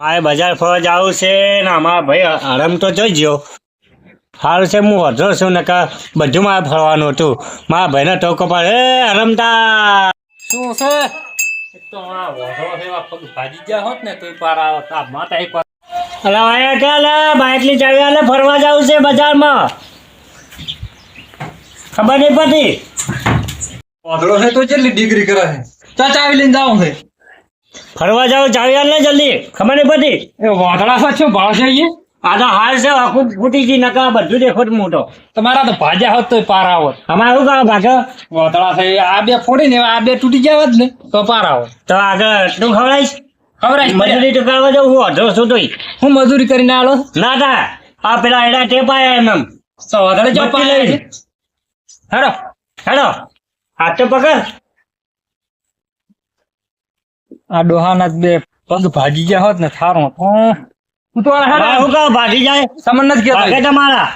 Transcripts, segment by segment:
મારે બજાર ફરવા જવું છે ને અમારા ભાઈ આરામ તો જોઈ ગયો. સારું છે હું વધો છું ને બધું મારે ફરવાનું હતું. મારા ભાઈના ટોકો પર હે રમતા શું છે? એક તો આ વધો છે ભાજી ગયા હોત ને તોય પાર આ માતા એક અલા આયા ક્યાં લે? ચાવી આલે ફરવા જવું છે બજારમાં. ખબર નહીં પડતી? વાંદરો છે તો કેટલી ડિગ્રી કરે છે ચાવી લઈને જાઉં છે. ફરવા જાવ ચાવી ને જલ્દી. ખબર નહીં પડતી? એ પર શું ભાવ છે એ આ તો હાલ છે આખું ફૂટી ગઈ નકા બધું દેખો મોટો. તમારા તો ભાજા હોત તો પાર આવત અમારે શું કરો પાછો વાદળા થઈ આ બે ફોડી ને આ બે તૂટી ગયા ને તો પાર આવો તો આગળ તું ખવડાવીશ? ખબર મજૂરી ટકાવવા જાઉં હું અઢળો છું તોય. હું મજૂરી કરીને આલો? ના તા આ પેલા એડા ટેપાયા એમ એમ. તો વાદળે જો પાર હેડો. હેડો. હાથ તો પકડ. આ ડોહાના બે પગ ભાગી ગયા હોત ને થારો તો હું તો હું કહું ભાગી જાય? સમજ નથી કેતો. કે તમારા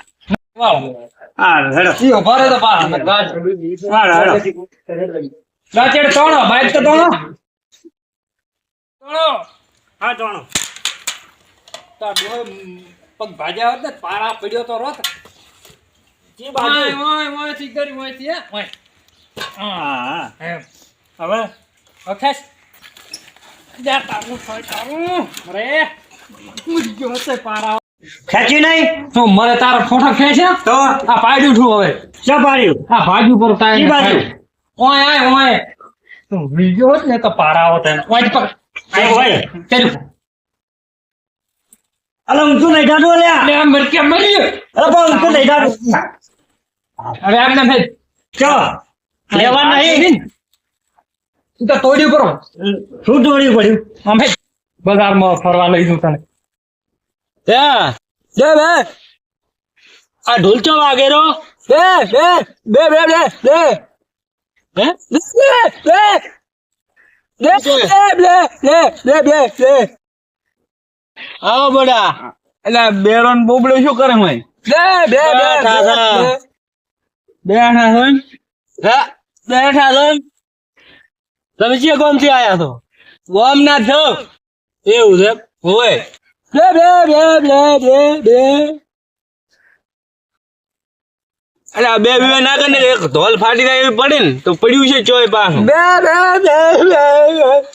પગ ભાજ્યા હોત ને પારા પડ્યો તો રોત. હવે? ખેંચી નહીં. તો મરે તારો ફોટો ખેંચે તો? આ પાડ્યું છું હવે. શું પાડ્યું આ બાજુ પર તાય બાજુ? ઓય આય ઓય. તું બીજો હોત ને તો પારા આવત ઓય પકડ ઓય. ચાલ્યું અલે ઊંચું નહીં જાડું લ્યા એટલે આમ મરકે મરી અરે પણ ઊંચું નહીં જાડું હવે આમને ભેજ ચો. લેવા નહીં. તું તો તોડ્યું કરો શું તોડ્યું પડ્યું અમે બજારમાં ફરવા લઈ જઉં તને ત્યાં બે બે આ ઢોલ ચો વાગેરો બે બે બે બે બે બે હે બે બે બે બે બે બે બે બે આવો બડા એટલે બેરો ને બોબડો શું કરે હોય બે બે બે બેઠા બેઠા છો બેઠા છો તમે જે ગામથી આયા છો? ગામ ના છો? એવું છે? હોય બે બે બે બે બે બે એટલે આ બે બે ના કરીને એક ધોલ ફાટી જાય એવી પડી ને તો પડ્યું છે ચોય પાસ બે બે બે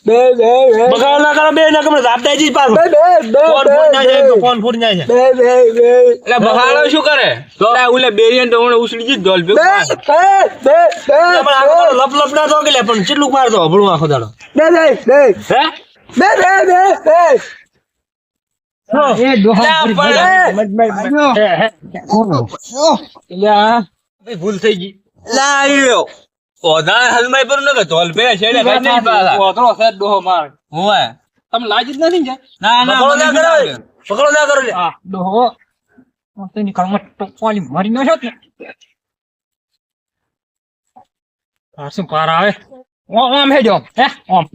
બે બે બે બગાડ ના કરો બે ના કરો દાબ જી પાસ બે બે બે ફોન ફૂટ ના જાય ફોન ફૂટ ના જાય બે બે બે એટલે બગાડો શું કરે એટલે ઉલે બેરિયન તો હું ઉસડી જી ધોલ બે બે પણ આગળ લપ લપ ના તો કે લે પણ કેટલું મારતો હબળું આખો દાડો બે બે બે હે બે બે બે બે ભૂલ થઈ ગઈ. લાયો ઓધા હલમાઈ પર ન છે ને માર. હોય તમે લાજી જ મારી ન શોત ને પારસું પાર આવે? આમ હે જો હે ઓમ.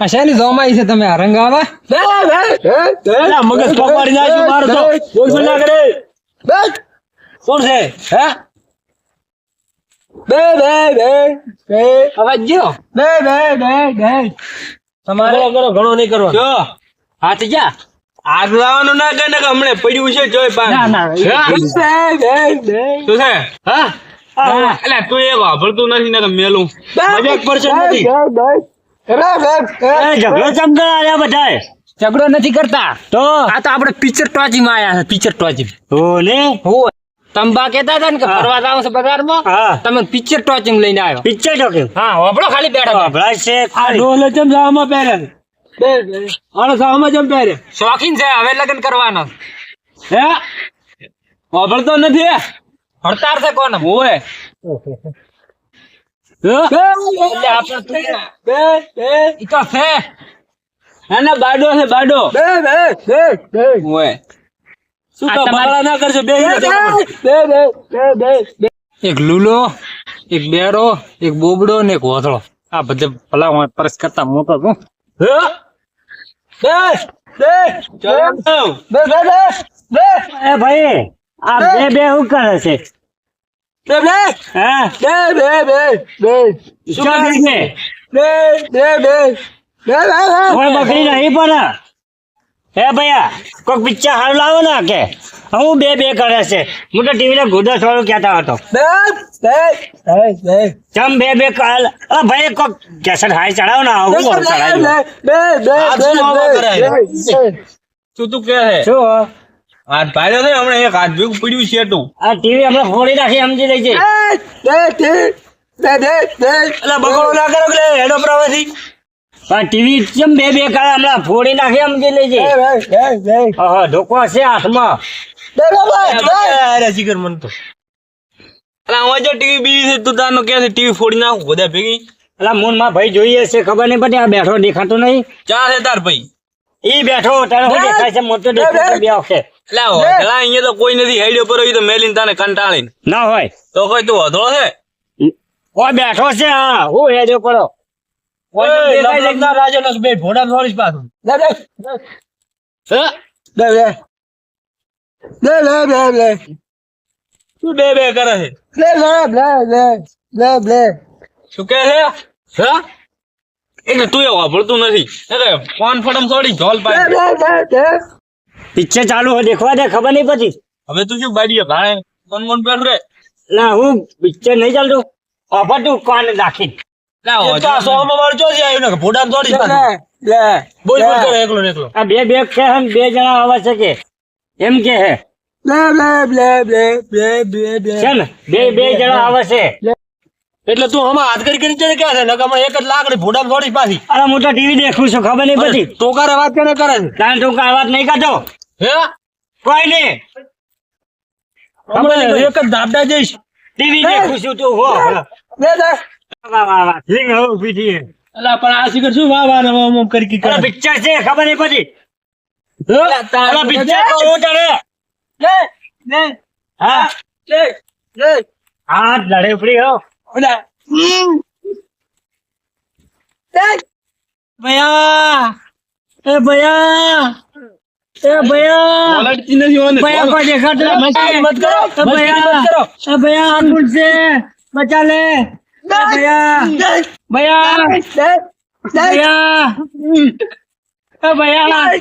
આ શેની જોમાઈ છે તમે આ રંગ આવે અલા, મગજ પકવાડી નાખ્યું મારું તો. ના કરે? કોણ છે? હે? બે બે બે બે. અવાજ ગયો બે બે બે બે. તમારે કરો ઘણો નહીં કરવાનો. જો. હાથ જા આગ લાવવાનું ના કે ને કે હમણે પડ્યું છે જોઈ પાછું. ના ના બે બે બે. શું છે? હા? હા, એટલે તું એ વાપરતું નથી ને કે મેલું મજાક પડશે નથી. એ ઝઘડો ચમકા આવ્યા બધાય ઝઘડો નથી કરતા. તો? આ તો આપણે પિક્ચર ટોચી માં આવ્યા પિક્ચર ટોચી. ઓલે હોય તંબા કહેતા હતા ને કે ફરવા જાવ છે બજારમાં તમે પિક્ચર ટોચિંગ લઈને આવ્યો. પિક્ચર તો હા હોબળો ખાલી બેઠા છે આ ડોલે ચમ જાવામાં પહેરે? ચમ પહેરે? શોખીન છે હવે લગ્ન કરવાનો. હે? વાપરતો નથી હડતાર છે કોણ? ઓય એક લુલો એક બેડો એક બોબડો ને એક વોથળો આ બધે ભલા હું પરસ કરતા મોટો છું. ભાઈ આ બે બે હું કરે છે? બે બે હા. બે બે બે બે. શું કરે છે? બે બે બે. બે બે બે. કોઈ બકરી નહીં પણ. હે ભૈયા કોઈક પિક્ચર હારું લાવો ને કે હું બે બે કરે છે. હું તો ટીવી ને ગોદો થોડું કહેતા હતો. બે બે બે બે. ચમ બે બે કાલ અ ભાઈ કોક હાય ચડાવો ને આવું ચડાવી બે બે બે શું બે શું તું કે શું હાથ ભાડ્યો છે હમણાં એક હાથ ભેગું પડ્યું છે તું આ ટીવી આપણે ફોડી નાખી સમજી લેજે બે બે બે બે બે એટલે બગડો ના કરો એટલે હેડો પ્રવાસી પણ ટીવી ચમ બે બે કાળ હમણાં ફોડી નાખી સમજી લેજે બે બે બે બે ઓહો ધોકો છે હાથમાં. બે બે બે અરે શીખર મન તો. એટલે જો ટીવી બીવી છે તું તારનો કે છે ટીવી ફોડી નાખું બધા ભેગી. અલા મૂનમાં ભાઈ જોઈએ છે ખબર નહીં પડે આ બેઠો દેખાતો નહીં. ચાલે તાર ભાઈ. ઈ બેઠો તારે શું દેખાય છે મોટો દેખાય બે વખતે. એટલે આ અહીંયા તો કોઈ નથી. હેડ્યો પર તો મેલીન તને કંટાળીને. ના હોય. તો કોઈ તું વધો છે ઓ બેઠો છે હા. હું હેડ્યો પડો બે ભોડા પાછું. શું બે બે કરે છે? લે લે લે લે લે લે. શું કે છે? હા? એટલે તું એ વાપરતું નથી. ફોન ફોડમ થોડી ઢોલ પાડે. પિક્ચર ચાલુ હોય દેખવા દે ખબર નહીં પછી હવે તું શું બાડીએ ભાણે મન મન બેઠ રે? ના હું પિક્ચર નહીં ચાલતું. ઓફર તું કાન રાખી ભોડા દોડી લે લે બોલ બોલ કરે એકલો એકલો. આ બે બે છે હમ બે જણા આવે છે કે. એમ કે હે. લે લે લે લે બે બે બે. છે ને? બે બે જણા આવે છે. એટલે તું હમણાં હાથ કરી કરીને ચડે ક્યાં છે નકર એક જ લાકડી ભોડા થોડી પાછી. અરે મોટા ટીવી દેખું છું ખબર નહીં પછી ટોકારે વાત કેને કરે છે? કારણ તું વાત નહીં કરતો. હે? કોઈ નહીં. હમણાં એક જ ધાબડા જઈશ. ટીવી દેખું છું તું હો વાહ લે લે વાહ વાહ સિંગ હવે ઊભી અલા પણ આ શિખર શું વાહ વાહ વાહ વાહ કરી કી કરે. પિક્ચર છે ખબર નહીં પિક્ચર તો હું લે લે હા. લે લે હા લડે ઉપડી હો. ઓલા લે ભૈયા એ ભૈયા. એ ભૈયા ઓલડતી નથી ઓને ભૈયા કોઈ દેખાતો મસ્તી મત કરો એ મસ્તી ભૈયા મત કરો એ ભૈયા અંકુલ છે બચા લે એ ભૈયા ભૈયા લે લે ભૈયા એ ભૈયા લે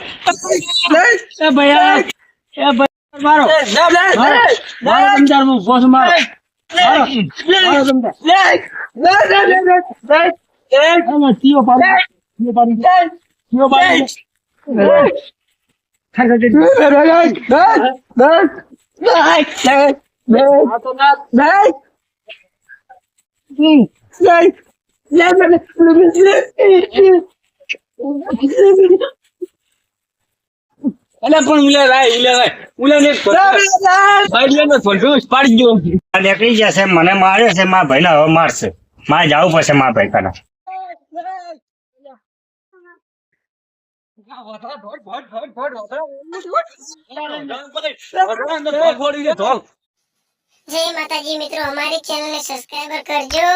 એ ભૈયા એ ભૈયા મારો લે લે મારો મારો તમતાર હું અલે પણ ઉલે રાય ઉલે રાય. ઉલે ને બાઈડિયા ને ફોન પાડી ગયો આ નીકળી જશે મને મારે છે મારા ભાઈને હવે મારશે. મારે જવું પડશે મારા ભાઈ કને જય માતાજી મિત્રો અમારી ચેનલને સબસ્ક્રાઈબર કરજો.